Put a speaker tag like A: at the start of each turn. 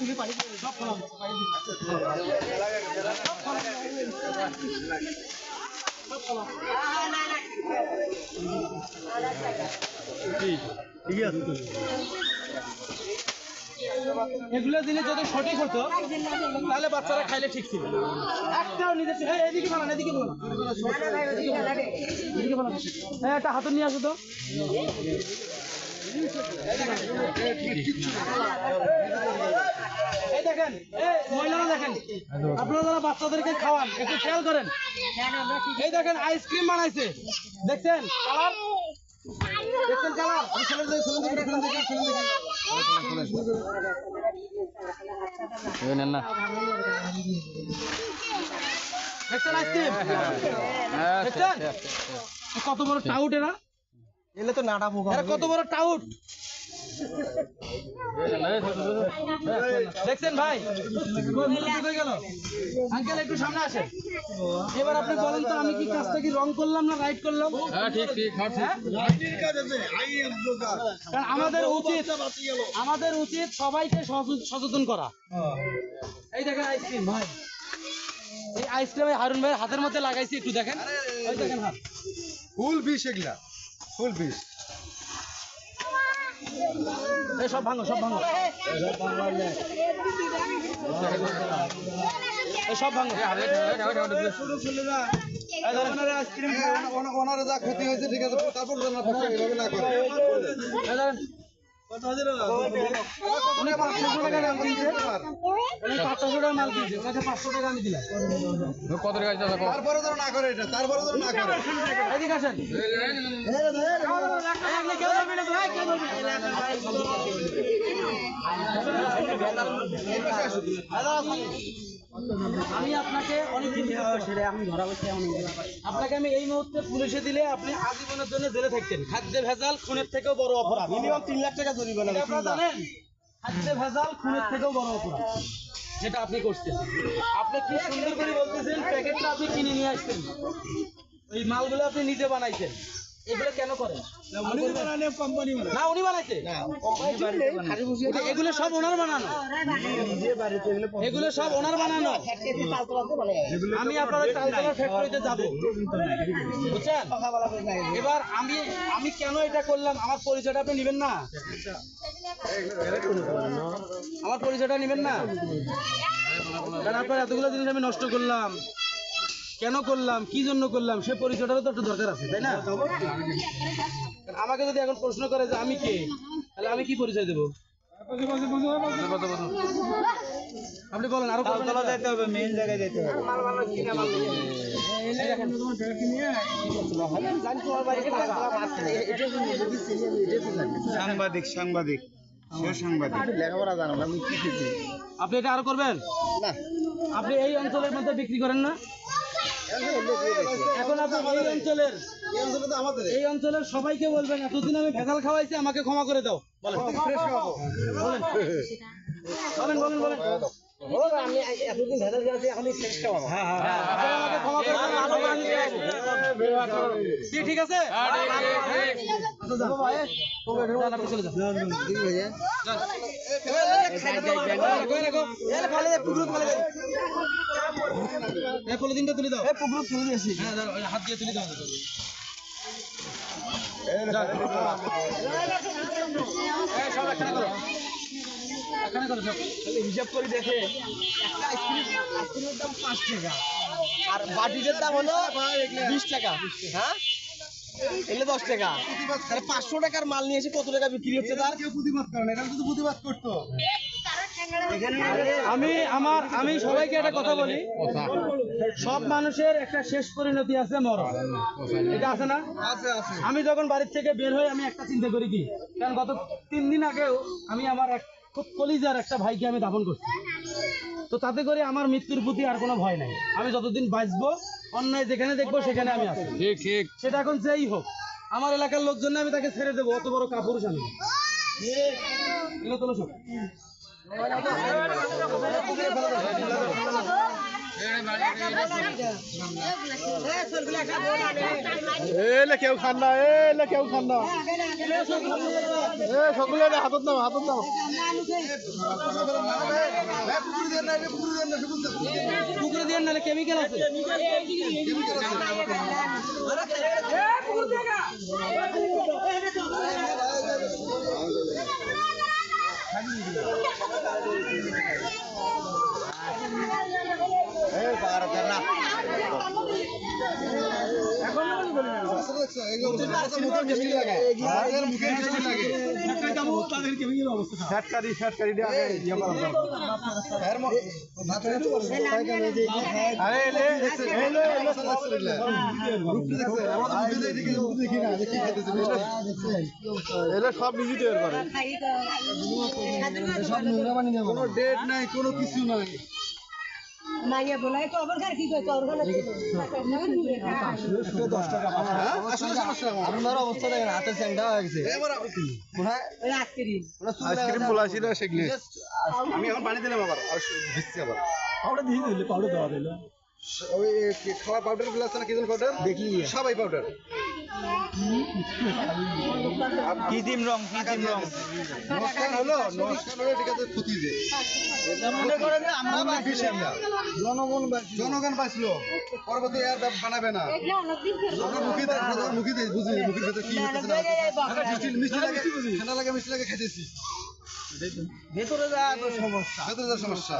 A: তুমি পানি সব পানি দিয়ে। এগুলো দিলে যদি সঠিক হতো, তাহলে বাচ্চারা খাইলে ঠিক ছিল। একটাও নিজের এদিকে এদিকে বানান। এদিকে হ্যাঁ একটা হাতে নিয়ে আসো তো। দেখেন আপনারা বাচ্চাদেরকে খাওয়ান, একটু খেয়াল এই দেখেন আইসক্রিম বানাইছে। দেখছেন? কালার দেখছেন কালার
B: নেন না
A: কত বড় টাউট এরা?
C: এলে তো নাটা পোকা
A: কত বড় টাউট? দেখছেন ভাই? গেল আঙ্কেল একটু সামনে আসেন। এবার আপনি বলেন তো আমি কি কাজটা কি রং করলাম না রাইট করলাম?
B: হ্যাঁ ঠিক ঠিক হ্যাঁ
A: হ্যাঁ? কারণ আমাদের উচিত আমাদের উচিত সবাইকে সচেতন করা। এই দেখেন আইসক্রিম ভাই। এই আইসক্রিম হারুন ভাই হাতের মধ্যে লাগাইছি একটু দেখেন। ওই দেখেন হাত।
C: ফুল বিষ এগুলা। ফুল বিষ
A: এই সব ভাঙো সব ভাঙো। এ সব ভাঙো।
C: ওনারা যা ক্ষতি হয়েছে ঠিক আছে তারপর এইভাবে না করে।
A: টাকা দাম দিয়েছে উনি মাল দিয়েছে ওনাকে পাঁচশো টাকা আমি দিলাম।
B: কত টাকা
C: তারপরে যেন না করে এটা তারপরে যেন না করে।
A: এদিকে আসেন। আমি আপনাকে অনেক দিন সেটা আমি ধরা বসে আপনাকে আমি এই মুহূর্তে পুলিশে দিলে আপনি আজীবনের জন্য জেলে থাকতেন। খাদ্যে ভেজাল খুনের থেকেও বড় অপরাধ।
C: মিনিমাম তিন লাখ টাকা জরিমানা
A: আপনারা জানেন? খাদ্যে ভেজাল খুনের থেকেও বড় অপরাধ। যেটা আপনি করছেন আপনি কি সুন্দর করে বলতেছেন, প্যাকেটটা আপনি কিনে নিয়ে আসছেন? ওই মালগুলো আপনি নিজে বানাইছেন। এগুলো কেন করেন?
C: কোম্পানি
A: না উনি বানাইছে? এগুলো সব ওনার বানানো। এগুলো সব ওনার বানানো। আমি আপনার ওই তালতলা ফ্যাক্টরিতে যাব। বুঝছেন? এবার আমি আমি কেন এটা করলাম? আমার পরিচয়টা আপনি নেবেন না? আমার পরিচয়টা নেবেন না? কারণ আপনার এতগুলো জিনিস আমি নষ্ট করলাম। কেন করলাম কি জন্য করলাম সে পরিচয়টারও তো একটু দরকার আছে তাই না? কারণ আমাকে যদি এখন প্রশ্ন করে যে আমি কে তাহলে আমি কি পরিচয় দেবো? আপনি বলেন আরও
C: তালতলা যাইতে হবে মেইন জায়গায় যাইতে হবে। সাংবাদিক সাংবাদিক লেখাপড়া জানো না
A: আপনি এটা আরও করবেন?
C: না।
A: আপনি এই অঞ্চলের মধ্যে বিক্রি করেন না? এখন আপনি এই অঞ্চলের
C: এই
A: অঞ্চলের সবাইকে বলবেন, এতদিন আমি ভেজাল খাওয়াইছি, আমাকে ক্ষমা করে দাও। বলেন। বলেন বলেন বলেন। বলেন
C: আমি এতদিন ভেজাল খাচ্ছি এখন হ্যাঁ হ্যাঁ
A: আমাকে ক্ষমা করে দেন, ঠিক আছে আচ্ছা, তুলে দাও হ্যাঁ হাত দিয়ে তুলে দাও সব একখানে করো। সব।
C: হিসাব করে দেখে একটা আইসক্রিমের দাম পাঁচ টাকা। আর বাটিটার দাম হলো বিশ টাকা। হ্যাঁ? এলে দশ টাকা। তাহলে পাঁচশো টাকার মাল নিয়ে এসে কত টাকা বিক্রি হচ্ছে তার? কেউ প্রতিবাদ করে না এটা যদি প্রতিবাদ করতো।
A: আমি আমার আমি সবাইকে একটা কথা বলি। সব মানুষের একটা শেষ পরিণতি আছে মরণ। এটা আছে না?
C: আছে আছে।
A: আমি যখন বাড়ির থেকে বের হই আমি একটা চিন্তা করি কি কারণ গত তিন দিন আগেও আমি আমার এক খুব কলিজার একটা ভাইকে আমি দাপন করছি। তো তাতে করে আমার মৃত্যুর প্রতি আর কোনো ভয় নাই। আমি যতদিন বাঁচবো অন্যায় যেখানে দেখব সেখানে আমি আসব সেটা এখন যেই হোক আমার এলাকার লোকজন আমি তাকে ছেড়ে দেবো অত বড় কাপুরুষ আমি এগুলো তোলো সব।
C: এলে কেউ খান না এলে কেউ খান না। এ সকলে হাতত
A: নাহলে কেমিক্যাল আছে
C: ফ্যাটকারি ফ্যাটকারি দিয়ে আগে ইয়ে করা দরকার। আরে এলে এলে এলে এলে সব তৈরি করে ডেট নাই কোনো কিছু নাই
D: মাইয়া বলাই তো আবার কি কই তোর ঘরে
E: আপনার অবস্থা দেখেন হাতের চ্যাংটা হয়ে গেছে
C: আইসক্রিম বলাইছি না সেগুলি।
F: আমি এখন পানি দিলাম আবার আর দিচ্ছি আবার
C: পাউডার দিয়ে দিলে পাউডার দেওয়া দিল।
F: ওই খাওয়া পাউডারগুলো আছে না কি পাউডার দেখি। সবাই পাউডার
A: কিদিম রং
F: নমস্কার হলো নমস্কার হলো ঠিক আছে ক্ষতি যে।
A: মনে করে আমরা
F: বেশি আমরা জনগণ জনগণ বাঁচল। পরবর্তী আর বানাবে না। আমরা মুখে দেয় আমরা মুখে দেয় বুঝি মুখের ভেতর কি হইতেছে না মিষ্টি মিষ্টি লাগে ঠান্ডা লাগে মিষ্টি লাগে খাইতেছি
A: ভেতরে যা সমস্যা।
F: ভেতরে যা সমস্যা।